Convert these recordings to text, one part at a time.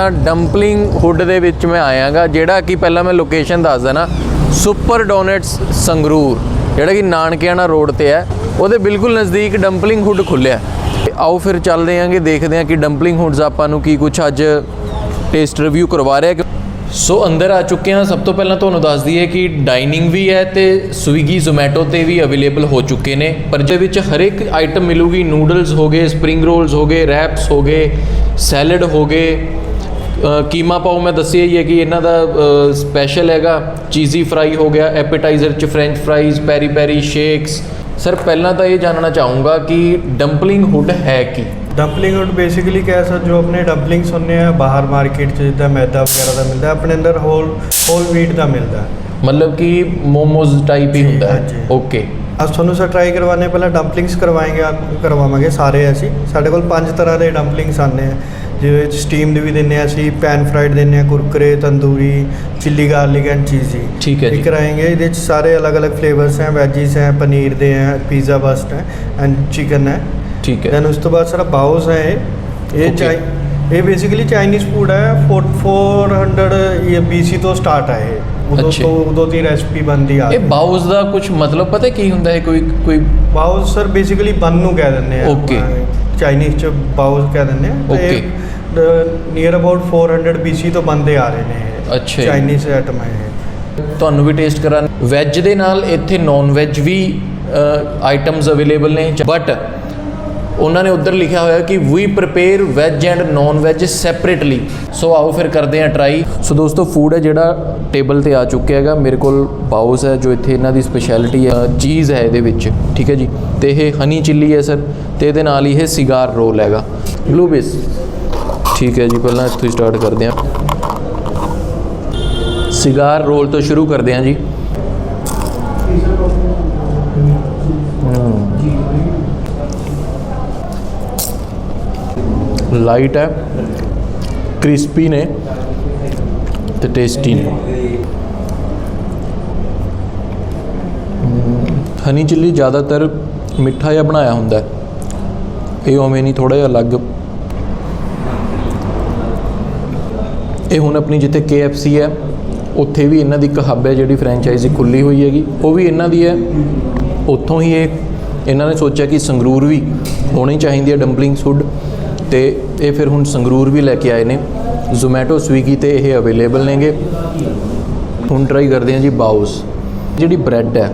Dumpling hood ਦੇ ਵਿੱਚ ਮੈਂ ਆਇਆਗਾ, ਜਿਹੜਾ ਕਿ ਪਹਿਲਾਂ ਮੈਂ ਲੋਕੇਸ਼ਨ ਦੱਸ ਦੇਣਾ ਸੁਪਰ ਡੋਨਟਸ ਸੰਗਰੂਰ, ਜਿਹੜਾ ਕਿ ਨਾਨਕਿਆਣਾ ਰੋਡ ਤੇ ਹੈ, ਉਹਦੇ ਬਿਲਕੁਲ ਨਜ਼ਦੀਕ ਡੰਪਲਿੰਗ ਹੁੱਡ ਖੁੱਲਿਆ ਆਓ ਫਿਰ ਚੱਲਦੇ ਆਂਗੇ, ਦੇਖਦੇ ਹਾਂ ਕਿ ਡੰਪਲਿੰਗ ਹੁੱਡਸ ਆਪਾਂ ਨੂੰ ਕੀ ਕੁਝ ਅੱਜ ਟੇਸਟ ਰਿਵਿਊ ਕਰਵਾ ਰਿਹਾ ਸੋ ਅੰਦਰ ਆ ਚੁੱਕੇ ਹਾਂ ਸਭ ਤੋਂ ਪਹਿਲਾਂ ਤੁਹਾਨੂੰ ਦੱਸ ਦਈਏ ਕਿ ਡਾਈਨਿੰਗ ਵੀ ਹੈ ਤੇ ਸਵੀਗੀ ਜ਼ੋਮੈਟੋ ਤੇ ਵੀ ਅਵੇਲੇਬਲ ਹੋ ਚੁੱਕੇ ਨੇ, ਪਰ ਜਿਹਦੇ ਵਿੱਚ ਹਰ ਇੱਕ ਆਈਟਮ ਮਿਲੂਗੀ ਨੂਡਲਸ ਹੋ ਗਏ ਸਪਰਿੰਗ ਰੋਲਸ ਹੋ ਗਏ ਰੈਪਸ ਹੋ ਗਏ ਸੈਲਡ ਹੋ ਗਏ ਕੀਮਾ ਪਾਓ ਮੈਂ ਦੱਸਿਆ ਹੀ ਹੈ ਕਿ ਇਹਨਾਂ ਦਾ ਸਪੈਸ਼ਲ ਹੈਗਾ। ਚੀਜ਼ੀ ਫਰਾਈ ਹੋ ਗਿਆ ਐਪੇਟਾਈਜ਼ਰ ਚ ਫ੍ਰੈਂਚ ਫਰਾਈਜ਼ ਪੈਰੀ ਪੈਰੀ ਸ਼ੇਕਸ ਸਰ ਪਹਿਲਾਂ ਤਾਂ ਇਹ ਜਾਣਨਾ ਚਾਹੂੰਗਾ ਕਿ ਡੰਪਲਿੰਗ ਹੁੱਡ ਹੈ ਕੀ? ਡੰਪਲਿੰਗ ਹੁੱਡ ਬੇਸਿਕਲੀ ਕਿਹਾ ਸਰ ਜੋ ਆਪਣੇ ਡੰਪਲਿੰਗਸ ਹੁੰਦੇ ਆ ਬਾਹਰ ਮਾਰਕੀਟ 'ਚ ਜਿੱਦਾਂ ਮੈਦਾ ਵਗੈਰਾ ਦਾ ਮਿਲਦਾ ਆਪਣੇ ਅੰਦਰ ਹੋਲ ਹੋਲ ਵੀਟ ਦਾ ਮਿਲਦਾ। ਮਤਲਬ ਕਿ ਮੋਮੋਜ਼ ਟਾਈਪ ਹੀ ਹੁੰਦਾ ਹੈ। ਓਕੇ ਅੱਜ ਤੁਹਾਨੂੰ ਸਰ ਟਰਾਈ ਕਰਵਾਉਣੇ ਪਹਿਲਾਂ ਡੰਪਲਿੰਗਸ ਕਰਵਾਏंगे ਆਪ ਕਰਵਾਵਾਂਗੇ ਸਾਰੇ ਅਸੀਂ। ਸਾਡੇ ਕੋਲ ਪੰਜ ਤਰ੍ਹਾਂ ਦੇ ਡੰਪਲਿੰਗਸ ਆਉਂਦੇ ਆ। ਜਿਹਦੇ ਵਿੱਚ ਸਟੀਮਡ ਵੀ ਦਿੰਨੇ ਆ ਅਸੀਂ ਪੈਨ ਫਰਾਈਡ ਦਿੰਨੇ ਆ ਕੁਰਕਰੇ tandoori chilli garlic and cheesy ਠੀਕ ਹੈ ਜੀ। ਕਰਾएंगे ਇਹਦੇ 'ਚ ਸਾਰੇ ਅਲੱਗ-ਅਲੱਗ ਫਲੇਵਰਸ ਹੈ ਵੈਜੀਸ ਹੈ ਪਨੀਰ ਦੇ ਹੈ ਪੀਜ਼ਾ ਬਸਟ ਹੈ ਐਂਡ ਚਿਕਨ ਹੈ ਠੀਕ ਹੈ ਦੈਨ ਉਸ ਤੋਂ ਬਾਅਦ ਸਾਡਾ ਬਾਉਸ ਹੈ ਇਹ. ਚਾਈ ਇਹ ਬੇਸਿਕਲੀ ਚਾਈਨੀਜ਼ ਫੂਡ ਹੈ 400 ਇਹ BC ਤੋਂ ਸਟਾਰਟ ਹੈ ਇਹ ਉਦੋਂ। ਤੋਂ ਉਦੋਂ ਦੀ ਰੈਸਪੀ ਬਣਦੀ ਆ ਇਹ ਬਾਉਜ਼ ਦਾ ਕੁਝ ਮਤਲਬ ਪਤਾ ਕੀ ਹੁੰਦਾ ਹੈ ਕੋਈ ਕੋਈ ਬਾਉਸ ਸਰ ਬੇਸਿਕਲੀ ਬਨ ਨੂੰ ਕਹਿ ਦਿੰਦੇ ਆ Okay. ਚਾਈਨੀਜ਼ ਚ ਬਾਉਸ ਕਹਿ ਦਿੰਦੇ ਆ Okay. ਨੀਅਰ ਅਬਾਊਟ 400 BC ਤੋਂ ਬੰਦੇ ਆ ਰਹੇ ਨੇ। ਅੱਛਾ ਜੀ। ਚਾਈਨੀਜ਼ ਆਈਟਮ ਹੈ ਇਹ। ਤੁਹਾਨੂੰ ਵੀ ਟੇਸਟ ਕਰਾਂ ਵੈਜ ਦੇ ਨਾਲ ਇੱਥੇ ਨਾਨ ਵੈਜ ਵੀ ਆਈਟਮਸ ਅਵੇਲੇਬਲ ਨੇ। ਬਟ ਉਹਨਾਂ ਨੇ ਉੱਧਰ ਲਿਖਿਆ ਹੋਇਆ ਕਿ we prepare veg and non veg separately so ਆਓ ਫਿਰ ਕਰਦੇ ਹਾਂ ਟਰਾਈ ਸੋ ਦੋਸਤੋ ਫੂਡ ਹੈ ਜਿਹੜਾ ਟੇਬਲ ਤੇ ਆ ਚੁੱਕਿਆ ਹੈਗਾ। ਮੇਰੇ ਕੋਲ ਬਾਉਸ ਹੈ ਜੋ ਇੱਥੇ ਇਹਨਾਂ ਦੀ ਸਪੈਸ਼ਲਿਟੀ ਹੈ। ਚੀਜ਼ ਹੈ ਇਹਦੇ ਵਿੱਚ। ਠੀਕ ਹੈ ਜੀ। ਤੇ ਇਹ ਹਨੀ ਚਿੱਲੀ ਹੈ ਸਰ ਤੇ ਇਹਦੇ ਨਾਲ ਹੀ ਇਹ ਸਿਗਾਰ ਰੋਲ ਹੈਗਾ। ਬਲੂ ਬੇਸ ਠੀਕ ਹੈ ਜੀ, ਪਹਿਲਾਂ ਇੱਥੋਂ ਹੀ ਸਟਾਰਟ ਕਰਦੇ ਹਾਂ। ਸਿਗਾਰ ਰੋਲ ਤੋਂ ਸ਼ੁਰੂ ਕਰਦੇ ਹਾਂ ਜੀ। ਲਾਈਟ ਹੈ, ਕ੍ਰਿਸਪੀ ਨੇ ਤੇ ਟੇਸਟੀ ਨੇ। ਹਨੀ ਚਿੱਲੀ ਜ਼ਿਆਦਾਤਰ ਮਿੱਠਾ ਜਿਹਾ ਬਣਾਇਆ ਹੁੰਦਾ ਇਹ ਉਵੇਂ ਨਹੀਂ ਥੋੜਾ ਜਿਹਾ ਅਲੱਗ ਇਹ ਹੁਣ ਆਪਣੀ ਜਿੱਥੇ KFC ਹੈ, ਉੱਥੇ ਵੀ ਇਹਨਾਂ ਦੀ ਇੱਕ ਹੱਬ ਹੈ ਜਿਹੜੀ ਫਰੈਂਚਾਈਜ਼ੀ ਖੁੱਲੀ ਹੋਈ ਹੈਗੀ। ਉਹ ਵੀ ਇਹਨਾਂ ਦੀ ਹੈ। ਉੱਥੋਂ ਹੀ ਇਹ ਇਹਨਾਂ ਨੇ ਸੋਚਿਆ ਕਿ ਸੰਗਰੂਰ ਵੀ ਹੋਣੀ ਚਾਹੀਦੀ ਹੈ ਡੰਪਲਿੰਗਸ ਫੂਡ ਤੇ ਇਹ ਫਿਰ ਹੁਣ ਸੰਗਰੂਰ ਵੀ ਲੈ ਕੇ ਆਏ ਨੇ। ਜ਼ੋਮੈਟੋ ਸਵੀਗੀ ਤੇ ਇਹ ਅਵੇਲੇਬਲ ਨੇਗੇ। ਹੁਣ ਟਰਾਈ ਕਰਦੇ ਹਾਂ ਜੀ ਬਾਉਸ। ਜਿਹੜੀ ਬ੍ਰੈਡ ਹੈ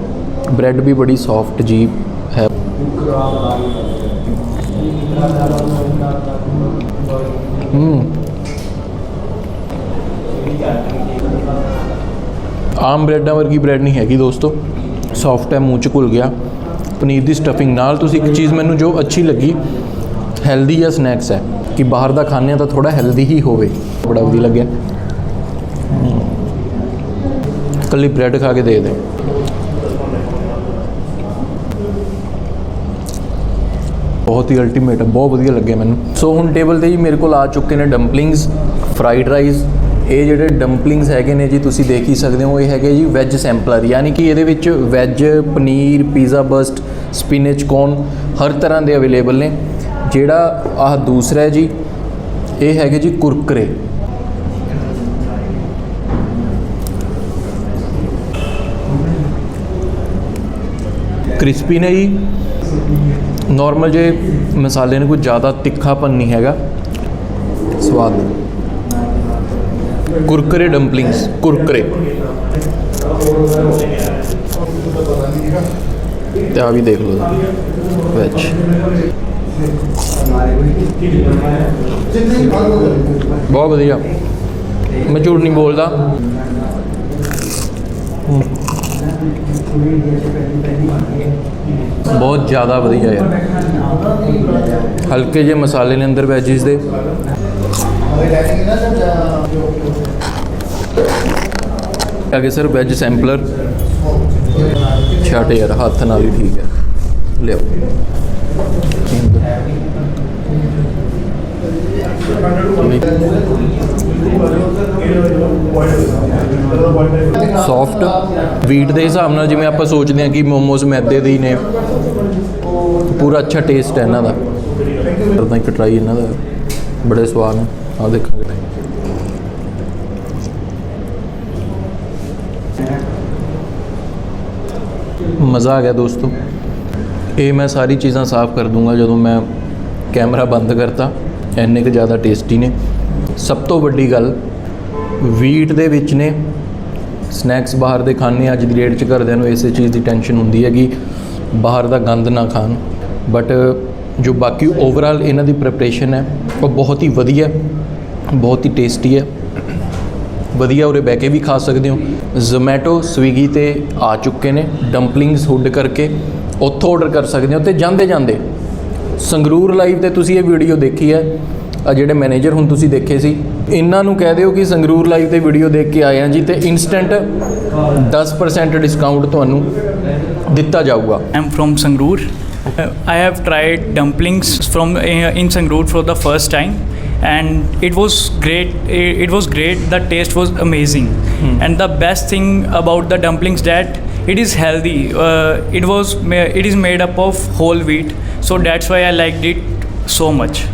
ਬ੍ਰੈਡ ਵੀ ਬੜੀ ਸੌਫਟ ਜੀ ਹੈ। ਹੂੰ। ਆਮ ਬ੍ਰੈਡਾਂ ਵਰਗੀ ਬ੍ਰੈਡ ਨਹੀਂ ਹੈਗੀ ਦੋਸਤੋ। ਸੌਫਟ ਹੈ, ਮੂੰਹ ਚ ਘੁਲ ਗਿਆ। ਪਨੀਰ ਦੀ ਸਟਫਿੰਗ ਨਾਲ ਤੁਸੀਂ ਇੱਕ ਚੀਜ਼ ਮੈਨੂੰ ਜੋ ਅੱਛੀ ਲੱਗੀ ਹੈਲਦੀ ਜਾਂ ਸਨੈਕਸ ਹੈ। ਕਿ ਬਾਹਰ ਦਾ ਖਾਣੇ ਆ ਤਾਂ ਥੋੜਾ ਹੈਲਦੀ ਹੀ ਹੋਵੇ। ਬੜਾ ਵਧੀਆ ਲੱਗਿਆ। ਹਮ। ਇਕੱਲੀ ਬ੍ਰੈਡ ਖਾ ਕੇ ਦੇ ਦੇ। ਬਹੁਤ ਹੀ ਅਲਟੀਮੇਟ ਹੈ, ਬਹੁਤ ਵਧੀਆ ਲੱਗਿਆ ਮੈਨੂੰ। ਸੋ ਹੁਣ ਟੇਬਲ ਤੇ ਜੀ ਮੇਰੇ ਕੋਲ ਆ ਚੁੱਕੇ ਨੇ ਡੰਪਲਿੰਗਸ ਫਰਾਈਡ ਰਾਈਸ ਇਹ ਜਿਹੜੇ ਡੰਪਲਿੰਗਸ ਹੈਗੇ ਨੇ ਜੀ, ਤੁਸੀਂ ਦੇਖ ਹੀ ਸਕਦੇ ਹੋ, ਇਹ ਹੈਗੇ ਜੀ ਵੈਜ ਸੈਂਪਲਰ ਯਾਨੀ ਕਿ ਇਹਦੇ ਵਿੱਚ veg paneer pizza burst spinach corn ਹਰ ਤਰ੍ਹਾਂ ਦੇ ਅਵੇਲੇਬਲ ਨੇ। ਜਿਹੜਾ ਆਹ ਦੂਸਰਾ ਹੈ ਜੀ, ਇਹ ਹੈਗੇ ਜੀ ਕੁਰਕਰੇ। ਕ੍ਰਿਸਪੀ ਨੇ ਜੀ ਨਾਰਮਲ ਜੇ ਮਸਾਲੇ ਨੇ ਕੋਈ ਜ਼ਿਆਦਾ ਤਿੱਖਾਪਨ ਨਹੀਂ ਹੈਗਾ, ਸਵਾਦ। ਕੁਰਕਰੇ ਡੰਪਲਿੰਗਸ, ਕੁਰਕਰੇ। ਤੇ ਆ ਵੀ ਦੇਖ ਲਓ ਵਿੱਚ। ਬਹੁਤ ਵਧੀਆ। ਮੈਂ ਝੂਠ ਨਹੀਂ ਬੋਲਦਾ। ਬਹੁਤ ਜ਼ਿਆਦਾ ਵਧੀਆ ਯਾਰ। ਹਲਕੇ ਜਿਹੇ ਮਸਾਲੇ ਨੇ ਅੰਦਰ ਵੈਜੀਸ ਦੇ। ਅੱਗੇ ਸਰ ਵੈਜ ਸੈਂਪਲਰ ਛੱਡ ਯਾਰ, ਹੱਥ ਨਾਲ ਹੀ ਠੀਕ ਹੈ। ਲਿਓ ਸੌਫਟ ਵੀਟ ਦੇ ਹਿਸਾਬ ਨਾਲ ਜਿਵੇਂ ਆਪਾਂ ਸੋਚਦੇ ਹਾਂ ਕਿ ਮੋਮੋਸ ਮੈਦੇ ਦੇ ਹੀ ਨੇ। ਪੂਰਾ ਅੱਛਾ ਟੇਸਟ ਹੈ ਇਹਨਾਂ ਦਾ। ਕਰਦਾ ਇੱਕ ਟਰਾਈ ਇਹਨਾਂ ਦਾ। ਬੜੇ ਸਵਾਦ ਨੇ। ਆ ਦੇਖਾਂਗੇ ਮਜ਼ਾ ਆ ਗਿਆ ਦੋਸਤੋ। ਇਹ ਮੈਂ ਸਾਰੀ ਚੀਜ਼ਾਂ ਸਾਫ਼ ਕਰ ਦੂੰਗਾ ਜਦੋਂ ਮੈਂ ਕੈਮਰਾ ਬੰਦ ਕਰਤਾ। ਇੰਨੇ ਕੁ ਜ਼ਿਆਦਾ ਟੇਸਟੀ ਨੇ। ਸਭ ਤੋਂ ਵੱਡੀ ਗੱਲ ਵੀਟ ਦੇ ਵਿੱਚ ਨੇ ਸਨੈਕਸ ਬਾਹਰ ਦੇ ਖਾਣੇ ਅੱਜ ਦੀ ਡੇਟ 'ਚ ਘਰਦਿਆਂ ਨੂੰ ਇਸੇ ਚੀਜ਼ ਦੀ ਟੈਨਸ਼ਨ ਹੁੰਦੀ ਹੈ ਕਿ ਬਾਹਰ ਦਾ ਗੰਦ ਨਾ ਖਾਣ। ਬਟ ਜੋ ਬਾਕੀ ਓਵਰਆਲ ਇਹਨਾਂ ਦੀ ਪ੍ਰੈਪਰੇਸ਼ਨ ਹੈ ਉਹ ਬਹੁਤ ਹੀ ਵਧੀਆ, ਬਹੁਤ ਹੀ ਟੇਸਟੀ ਹੈ। ਵਧੀਆ ਉਰੇ ਬਹਿ ਕੇ ਵੀ ਖਾ ਸਕਦੇ ਹੋ। ਜ਼ੋਮੈਟੋ ਸਵੀਗੀ ਤੇ ਆ ਚੁੱਕੇ ਨੇ। ਡੰਪਲਿੰਗਸ ਹੁੱਡ ਕਰਕੇ ਉੱਥੋਂ ਆਰਡਰ ਕਰ ਸਕਦੇ ਹੋ ਤੇ ਜਾਂਦੇ ਜਾਂਦੇ। ਸੰਗਰੂਰ ਲਾਈਵ ਤੇ ਤੁਸੀਂ ਇਹ ਵੀਡੀਓ ਦੇਖੀ ਹੈ। ਆ ਜਿਹੜੇ ਮੈਨੇਜਰ ਹੁਣ ਤੁਸੀਂ ਦੇਖੇ ਸੀ, ਇਹਨਾਂ ਨੂੰ ਕਹਿ ਦਿਓ ਕਿ ਸੰਗਰੂਰ ਲਾਈਵ ਤੇ ਵੀਡੀਓ ਦੇਖ ਕੇ ਆਏ ਆ ਜੀ ਤੇ ਇਨਸਟੈਂਟ 10% ਡਿਸਕਾਊਂਟ ਤੁਹਾਨੂੰ ਦਿੱਤਾ ਜਾਊਗਾ। I'm from Sangrur. I have tried dumplings from uh, in Sangrur for the first time, and it was great. It, it was great. The taste was amazing, and the best thing about the dumplings that it is healthy. Uh, it was it is made up of whole wheat, so that's why I liked it so much.